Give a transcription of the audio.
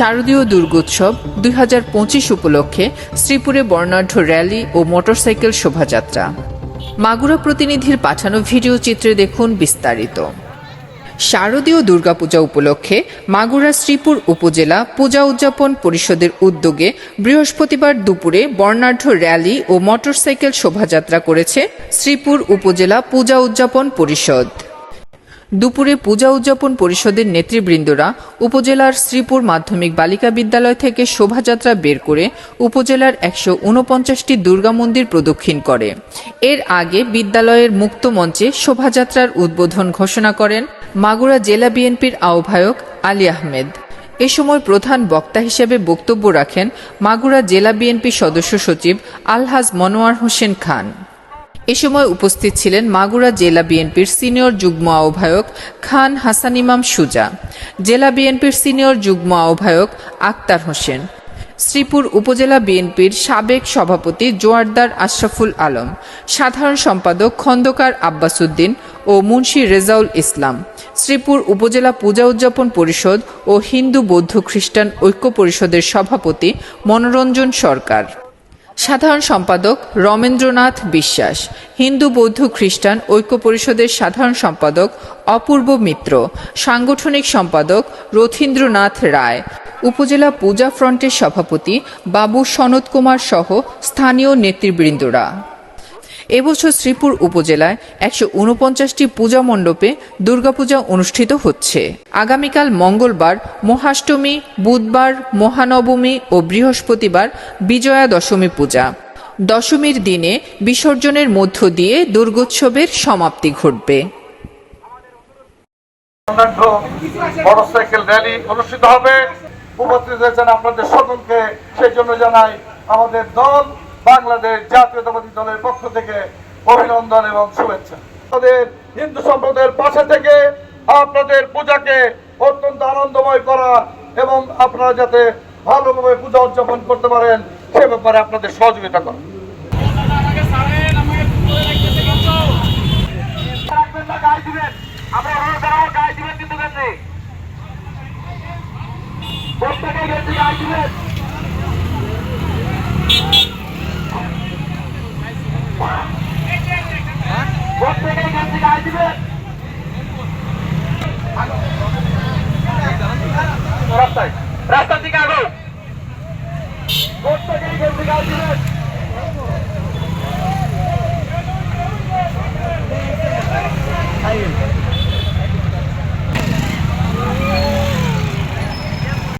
শারদীয় দুর্গোৎসব দুই হাজার পঁচিশ উপলক্ষে শ্রীপুরে বর্ণাঢ্য র্যালি ও মোটরসাইকেল শোভাযাত্রা। মাগুরা প্রতিনিধির পাঠানো ভিডিও চিত্রে দেখুন বিস্তারিত। শারদীয় দুর্গাপূজা উপলক্ষে মাগুরা শ্রীপুর উপজেলা পূজা উদযাপন পরিষদের উদ্যোগে বৃহস্পতিবার দুপুরে বর্ণাঢ্য র্যালি ও মোটরসাইকেল শোভাযাত্রা করেছে শ্রীপুর উপজেলা পূজা উদযাপন পরিষদ। দুপুরে পূজা উদযাপন পরিষদের নেতৃবৃন্দরা উপজেলার শ্রীপুর মাধ্যমিক বালিকা বিদ্যালয় থেকে শোভাযাত্রা বের করে উপজেলার একশো উনপঞ্চাশটি দুর্গা মন্দির প্রদক্ষিণ করে। এর আগে বিদ্যালয়ের মুক্ত মঞ্চে শোভাযাত্রার উদ্বোধন ঘোষণা করেন মাগুরা জেলা বিএনপির আহ্বায়ক আলী আহমেদ। এ সময় প্রধান বক্তা হিসেবে বক্তব্য রাখেন মাগুরা জেলা বিএনপি সদস্য সচিব আলহাজ মনোয়ার হোসেন খান। এ সময় উপস্থিত ছিলেন মাগুরা জেলা বিএনপির সিনিয়র যুগ্ম আহ্বায়ক খান হাসান ইমাম সুজা, জেলা বিএনপির সিনিয়র যুগ্ম আহ্বায়ক আক্তার হোসেন, শ্রীপুর উপজেলা বিএনপির সাবেক সভাপতি জোয়ারদার আশরাফুল আলম, সাধারণ সম্পাদক খন্দকার আব্বাসুদ্দিন ও মুন্সি রেজাউল ইসলাম, শ্রীপুর উপজেলা পূজা উদযাপন পরিষদ ও হিন্দু বৌদ্ধ খ্রিস্টান ঐক্য পরিষদের সভাপতি মনোরঞ্জন সরকার। সাধারণ সম্পাদক রমেন্দ্রনাথ বিশ্বাস, হিন্দু বৌদ্ধ খ্রিস্টান ঐক্য পরিষদের সাধারণ সম্পাদক অপূর্ব মিত্র, সাংগঠনিক সম্পাদক রথীন্দ্রনাথ রায়, উপজেলা পূজা ফ্রন্টের সভাপতি বাবু সনৎ কুমার সহ স্থানীয় নেতৃবৃন্দরা। এবছর শ্রীপুর উপজেলায় একশো উনপঞ্চাশটি পূজা মণ্ডপে দুর্গাপূজা অনুষ্ঠিত হচ্ছে। আগামীকাল মঙ্গলবার, মহাষ্টমী, বুধবার, মহানবমী ও বৃহস্পতিবার বিজয়া দশমী পূজা। দশমীর দিনে বিসর্জনের মধ্য দিয়ে দুর্গোৎসবের সমাপ্তি ঘটবে। আমাদের দল বাংলাদেশ জাতীয়তাবাদী দলের পক্ষ থেকে অভিনন্দন এবং শুভেচ্ছা। আমাদের হিন্দু সম্প্রদায়ের পাশে থেকে আপনাদের পূজাকে অত্যন্ত আনন্দময় করা এবং আপনারা যাতে ভালোভাবে পূজা উদযাপন করতে পারেন, সে ব্যাপারে আপনাদের সহযোগিতা করা। আমরা